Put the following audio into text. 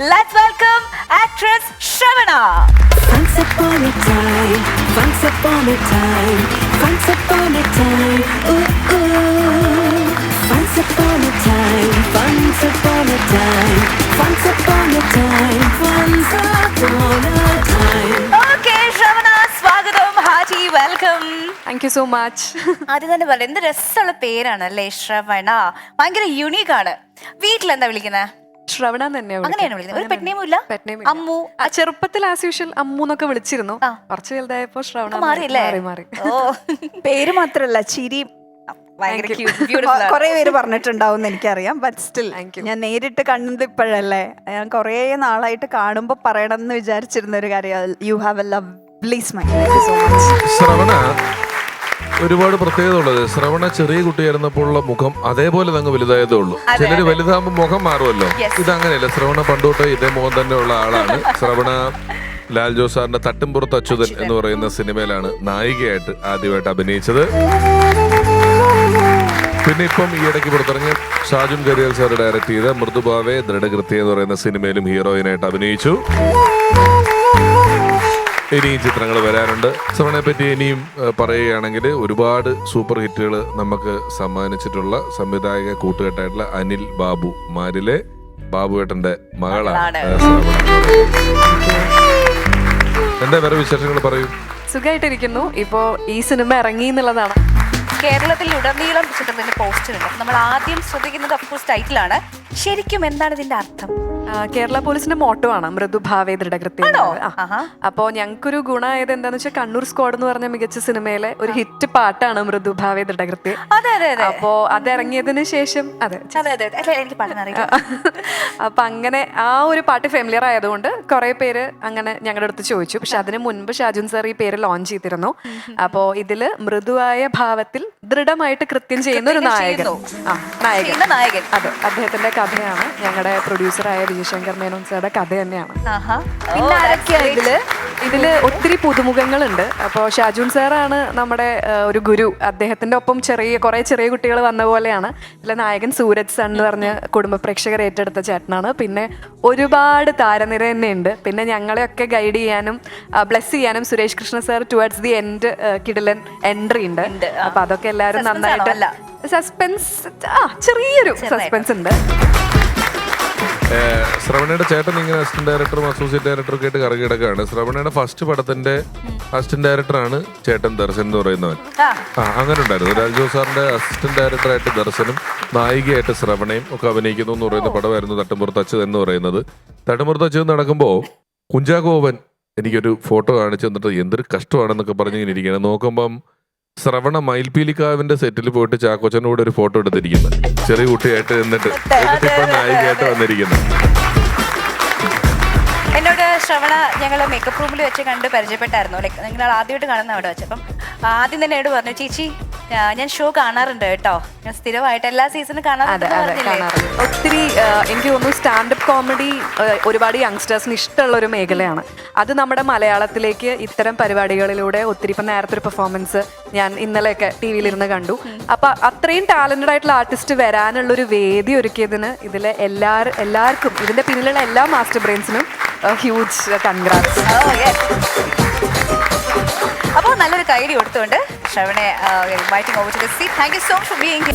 Let's welcome actress Shravana. Once upon a time, once upon a time, once upon a time, ooh ooh. Once upon a time, once upon a time, once upon a time, once upon a time. Okay Shravana സ്വാഗതം Haji welcome thank you so much ആദ്യം തന്നെ പറയാം എന്ത് രസമുള്ള പേരാണ് അല്ലേ ശ്രവണ ഭയങ്കര യുണീക്കാണ് എന്താ വിളിക്കുന്നത് ശ്രവണ തന്നെയാണ് അങ്ങനെയാണ് വിളിക്കുന്നത്. ഒരു പെട്നേമും ഇല്ല. അമ്മു. ആ ചെറുപ്പത്തിൽ ആസ് യൂഷ്വൽ അമ്മു എന്നൊക്കെ വിളിച്ചിരുന്നു. കുറച്ച് വലുതായപ്പോ ശ്രവണ മാറി മാറി ഓ. പേര് മാത്രല്ല ചിരി. കൊറേ പേര് പറഞ്ഞിട്ടുണ്ടാവും എനിക്കറിയാം. ബട്ട് സ്റ്റിൽ Thank ഞാൻ നേരിട്ട് കണ്ടത് ഇപ്പോഴല്ലേ? ഞാൻ കൊറേ നാളായിട്ട് കാണുമ്പോൾ പറയണം എന്ന് വിചാരിച്ചിരുന്ന ഒരു കാര്യം. You have a lovely smile so much Shravana ഒരുപാട് പ്രത്യേകത ഉള്ളത് ശ്രവണ ചെറിയ കുട്ടിയായിരുന്നപ്പോഴുള്ള മുഖം അതേപോലെ തന്നെ വലുതായതേ ഉള്ളൂ ചിലർ. വലുതാകുമ്പോൾ മുഖം മാറുമല്ലോ. ഇത് ഇതങ്ങനെയല്ല ശ്രവണ പണ്ടോട്ട് ഇതേ മുഖം തന്നെ ഉള്ള ആളാണ്. ശ്രവണ ലാൽ ജോസ് സാറിന്റെ തട്ടുംപുറത്ത് അച്യുതൻ എന്ന് പറയുന്ന സിനിമയിലാണ് നായികയായിട്ട് ആദ്യമായിട്ട് അഭിനയിച്ചത്. പിന്നെ ഇപ്പം ഈ ഇടയ്ക്ക് പുറത്തിറങ്ങിയ ഷാജുൻ കരിയൽ സാർ ഡയറക്ട് ചെയ്ത മൃദുഭാവെ ദൃഢകൃത്യ എന്ന് പറയുന്ന സിനിമയിലും ഹീറോയിനായിട്ട് അഭിനയിച്ചു. ഇനിയും ചിത്രങ്ങൾ വരാനുണ്ട്. ശ്രവണയെ പറ്റി ഇനിയും പറയുകയാണെങ്കിൽ ഒരുപാട് സൂപ്പർ ഹിറ്റുകൾ നമുക്ക് സമ്മാനിച്ചിട്ടുള്ള സംവിധായക കൂട്ടുകെട്ടായിട്ടുള്ള അനിൽ ബാബു മാരിലെ ബാബുവേട്ടന്റെ മകളാണ്. എന്താ വേറെ വിശേഷങ്ങൾ പറയൂ? സുഖമായിട്ടിരിക്കുന്നു ഇപ്പോ ഈ സിനിമ ഇറങ്ങി എന്നുള്ളതാണ്. കേരളത്തിൽ ഉടനീളം ചിത്രത്തിന്റെ പോസ്റ്റർ ഉണ്ട് നമ്മൾ ആദ്യം ശ്രദ്ധിക്കുന്നത് അപ്പോൾ ടൈറ്റിലാണ് ശരിക്കും എന്താണ് ഇതിന്റെ അർത്ഥം? കേരള പോലീസിന്റെ മോട്ടോ ആണ്. മൃദുഭാവേ ദൃഢകൃത്യം അപ്പൊ ഞങ്ങൾക്കൊരു ഗുണമായത് എന്താന്ന് വെച്ചാൽ കണ്ണൂർ സ്ക്വാഡ് എന്ന് പറഞ്ഞ മികച്ച സിനിമയിലെ ഒരു ഹിറ്റ് പാട്ടാണ് മൃദുഭാവേ ദൃഢകൃത്യം. അപ്പോ അത് ഇറങ്ങിയതിന് ശേഷം അതെ. അപ്പൊ അങ്ങനെ ആ ഒരു പാട്ട് ഫെമിലിയർ ആയതുകൊണ്ട് കുറെ പേര് അങ്ങനെ ഞങ്ങളുടെ അടുത്ത് ചോദിച്ചു. പക്ഷെ അതിന് മുൻപ് ഷാജുൻ സാർ ഈ പേര് ലോഞ്ച് ചെയ്തിരുന്നു. അപ്പോ ഇതിൽ മൃദുവായ ഭാവത്തിൽ ദൃഢമായിട്ട് കൃത്യം ചെയ്യുന്ന ഒരു നായകൻ. ആ നായകൻ. നായകൻ. അതെ അദ്ദേഹത്തിന്റെ കഥയാണ്. ഞങ്ങളുടെ പ്രൊഡ്യൂസറായ വിജയശങ്കർ മേനോൻ സാറുടെ കഥ തന്നെയാണ്. പിന്നെ ആരൊക്കെയാ ഇതിൽ? ഇതിൽ ഒത്തിരി പുതുമുഖങ്ങളുണ്ട്. അപ്പോൾ ഷാജുൻ സാറാണ് നമ്മുടെ ഒരു ഗുരു. അദ്ദേഹത്തിന്റെ ഒപ്പം ചെറിയ കുറെ ചെറിയ കുട്ടികൾ വന്ന പോലെയാണ്. ഇതിലെ നായകൻ സൂരജ് സൺ എന്ന് പറഞ്ഞ കുടുംബ പ്രേക്ഷകർ ഏറ്റെടുത്ത ചേട്ടനാണ്. പിന്നെ ഒരുപാട് താരനിര തന്നെയുണ്ട്. പിന്നെ ഞങ്ങളെയൊക്കെ ഗൈഡ് ചെയ്യാനും ബ്ലെസ് ചെയ്യാനും Suresh Krishna sir towards the end കിടിലൻ എൻട്രി ഉണ്ട്. അപ്പോൾ അപ്പൊ അതൊക്കെ എല്ലാവരും Suspense ആണോ? നന്നായിട്ട് സസ്പെൻസ് ആ ചെറിയൊരു സസ്പെൻസ് ഉണ്ട്. ഏഹ്, ശ്രവണയുടെ ചേട്ടൻ ഇങ്ങനെ അസിസ്റ്റന്റ് ഡയറക്ടറും അസോസിയേറ്റ് ഡയറക്ടറും ഒക്കെ ആയിട്ട് കറങ്ങി കിടക്കുകയാണ് ശ്രവണയുടെ ഫസ്റ്റ് പടത്തിന്റെ അസിസ്റ്റന്റ് ഡയറക്ടറാണ് ചേട്ടൻ ദർശൻ എന്ന് പറയുന്നവൻ. ആ. ആ അങ്ങനെ ഉണ്ടായിരുന്നു. രാജു സാറിന്റെ അസിസ്റ്റന്റ് ഡയറക്ടറായിട്ട് ദർശനും നായികയായിട്ട് ശ്രവണയും ഒക്കെ അഭിനയിക്കുന്നു എന്ന് പറയുന്ന പടമായിരുന്നു തട്ടുമ്പുറത്ത് അച്ഛൻ എന്ന് പറയുന്നത്. തട്ടുമ്പുറത്ത് അച്ഛൻ നടക്കുമ്പോൾ കുഞ്ചാഗോപൻ എനിക്കൊരു ഫോട്ടോ കാണിച്ചു തന്നിട്ട് എന്തൊരു കഷ്ടമാണെന്നൊക്കെ പറഞ്ഞ് ഇങ്ങനെ ഇരിക്കുകയാണ്. നോക്കുമ്പം ശ്രവണ മയിൽപീലിക്കാവിന്റെ സെറ്റിൽ പോയിട്ട് ചാക്കോച്ചന്റെ കൂടെ ഒരു ഫോട്ടോ എടുത്തിരിക്കുന്നത് ചെറിയ കുട്ടിയായിട്ട് എന്നിട്ട് എന്നിട്ട് ഇപ്പൊ നായികയായിട്ട് വന്നിരിക്കുന്നത് എന്നോട് ശ്രവണ ഞങ്ങൾ മേക്കപ്പ് റൂമിൽ വെച്ച് കണ്ട് പരിചയപ്പെട്ടായിരുന്നു. ലൈക്ക് നിങ്ങൾ ആദ്യമായിട്ട് കാണുന്ന അവിടെ വെച്ച്. അപ്പം ആദ്യം തന്നെ എന്നോട് പറഞ്ഞു ചേച്ചി ഞാൻ ഷോ കാണാറുണ്ട് കേട്ടോ. ഞാൻ സ്ഥിരമായിട്ട് എല്ലാ സീസണും കാണാറുണ്ട് അതെ കാണാറുണ്ട്. ഒത്തിരി എനിക്ക് തോന്നുന്നു സ്റ്റാൻഡപ്പ് കോമഡി ഒരുപാട് യങ്സ്റ്റേഴ്സിന് ഇഷ്ടമുള്ള ഒരു മേഖലയാണ്. അത് നമ്മുടെ മലയാളത്തിലേക്ക് ഇത്തരം പരിപാടികളിലൂടെ ഒത്തിരി ഇപ്പം നേരത്തെ ഒരു പെർഫോമൻസ് ഞാൻ ഇന്നലെയൊക്കെ ടി വിയിലിരുന്ന് കണ്ടു അപ്പൊ അത്രയും ടാലന്റഡ് ആയിട്ടുള്ള ആർട്ടിസ്റ്റ് വരാനുള്ള ഒരു വേദി ഒരുക്കിയതിന് ഇതിലെ എല്ലാ എല്ലാവർക്കും ഇതിന്റെ പിന്നിലുള്ള എല്ലാ മാസ്റ്റർ ബ്രെയിൻസിനും ഹ്യൂജ് കൺഗ്രാറ്റ്സ് അപ്പോൾ നല്ലൊരു കൈഡി കൊടുത്തുകൊണ്ട് Shravane, uh, inviting over to the seat. Thank you so much for being here.